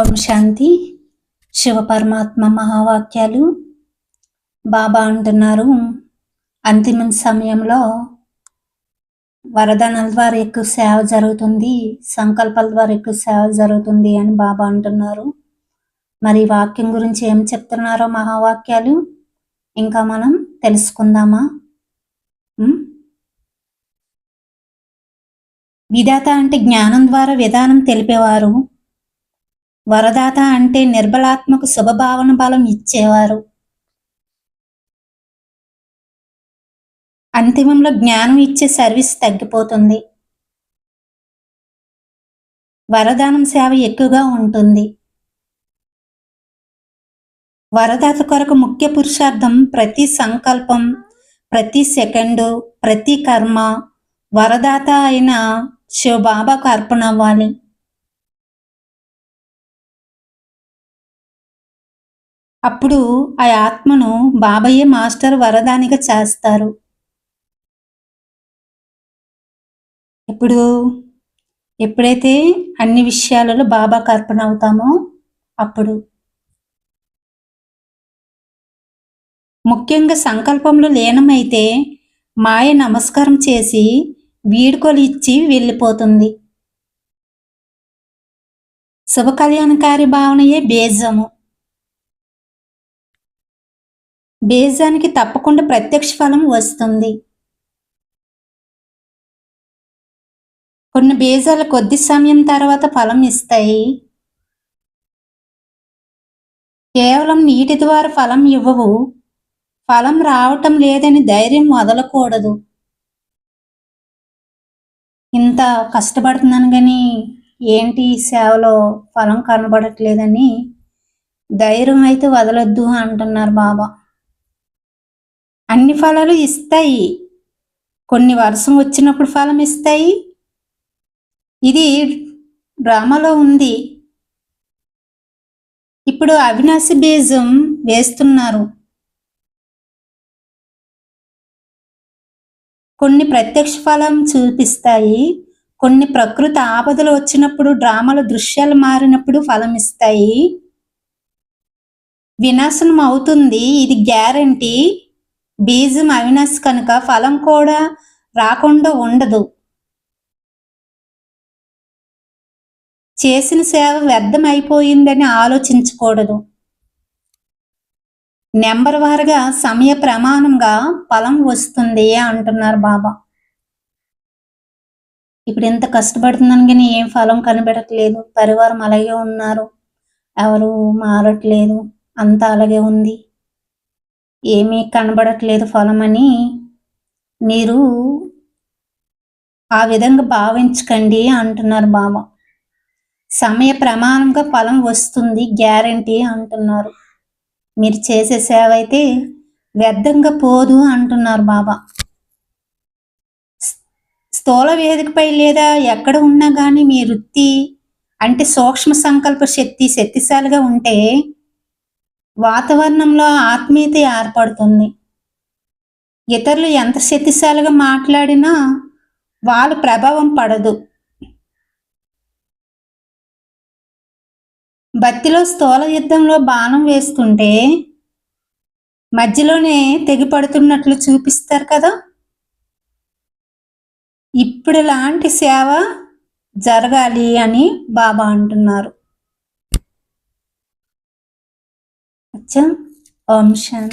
ఓం శాంతి. శివ పరమాత్మ మహావాక్యాలు. బాబా అంటున్నారు అంతిమ సమయంలో వరదానాల ద్వారా ఎక్కువ సేవ జరుగుతుంది సంకల్పాల ద్వారా ఎక్కువ సేవ జరుగుతుంది అని బాబా అంటున్నారు. మరి వాక్యం గురించి ఏం చెప్తున్నారో మహావాక్యాలు? ఇంకా మనం తెలుసుకుందామా? విధాత అంటే జ్ఞానం ద్వారా విధానం తెలిపేవారు. వరదాత అంటే నిర్బలాత్మకు శుభభావన బలం ఇచ్చేవారు. అంతిమంలో జ్ఞానం ఇచ్చే సర్వీస్ తగ్గిపోతుంది. వరదానం సేవ ఎక్కువగా ఉంటుంది. వరదాత కొరకు ముఖ్య పురుషార్థం ప్రతి సంకల్పం ప్రతి సెకండు ప్రతి కర్మ వరదాత అయిన శివబాబాకు అర్పణ అవ్వాలి. అప్పుడు ఆ ఆత్మను బాబయ్య మాస్టర్ వరదానిగా చేస్తారు. ఇప్పుడు ఎప్పుడైతే అన్ని విషయాలలో బాబా కర్పణ అవుతామో అప్పుడు. ముఖ్యంగా సంకల్పంలో లీనమైతే మాయ నమస్కారం చేసి వీడుకోలు ఇచ్చి వెళ్ళిపోతుంది. శుభ కళ్యాణకారి భావనయే బేజము. బీజానికి తప్పకుండా ప్రత్యక్ష ఫలం వస్తుంది. కొన్ని బీజాలు కొద్ది సమయం తర్వాత ఫలం ఇస్తాయి. కేవలం నీటి ద్వారా ఫలం ఇవ్వవు. ఫలం రావటం లేదని ధైర్యం వదలకూడదు. ఇంత కష్టపడుతున్నాను కానీ ఏంటి సేవలో ఫలం కనబడట్లేదని ధైర్యం అయితే వదలొద్దు అంటున్నారు బాబా. అన్ని ఫలాలు ఇస్తాయి. కొన్ని వర్షం వచ్చినప్పుడు ఫలం ఇస్తాయి. ఇది డ్రామాలో ఉంది. ఇప్పుడు అవినాశి బీజం వేస్తున్నారు. కొన్ని ప్రత్యక్ష ఫలం చూపిస్తాయి. కొన్ని ప్రకృతి ఆపదలు వచ్చినప్పుడు డ్రామాల దృశ్యాలు మారినప్పుడు ఫలం ఇస్తాయి. వినాశనం అవుతుంది. ఇది గ్యారంటీ. బీజం అవినస్ కనుక ఫలం కూడా రాకుండా ఉండదు. చేసిన సేవ వ్యర్థం అయిపోయిందని ఆలోచించకూడదు. నెంబర్ వారుగా సమయ ప్రమాణంగా ఫలం వస్తుంది అంటున్నారు బాబా. ఇప్పుడు ఎంత కష్టపడుతున్నాను కానీ ఏం ఫలం కనిపెట్టట్లేదు. పరివారం అలాగే ఉన్నారు. ఎవరు మారట్లేదు. అంతా అలాగే ఉంది. ఏమీ కనబడట్లేదు ఫలం అని మీరు ఆ విధంగా భావించకండి అంటున్నారు బాబా సమయ ప్రమాణంగా ఫలం వస్తుంది గ్యారంటీ అంటున్నారు. మీరు చేసే సేవ అయితే వ్యర్థంగా పోదు అంటున్నారు బాబా స్థూల వేదికపై లేదా ఎక్కడ ఉన్నా కానీ మీ వృత్తి అంటే సూక్ష్మ సంకల్ప శక్తి శక్తిశాలిగా ఉంటే వాతావరణంలో ఆత్మీయత ఏర్పడుతుంది. ఇతరులు ఎంత శక్తిశాలిగా మాట్లాడినా వాళ్ళ ప్రభావం పడదు. బత్తిలో స్థూల యుద్ధంలో బాణం వేస్తుంటే మధ్యలోనే తెగిపడుతున్నట్లు చూపిస్తారు కదా. ఇప్పుడు లాంటి సేవ జరగాలి అని బాబా అంటున్నారు. attention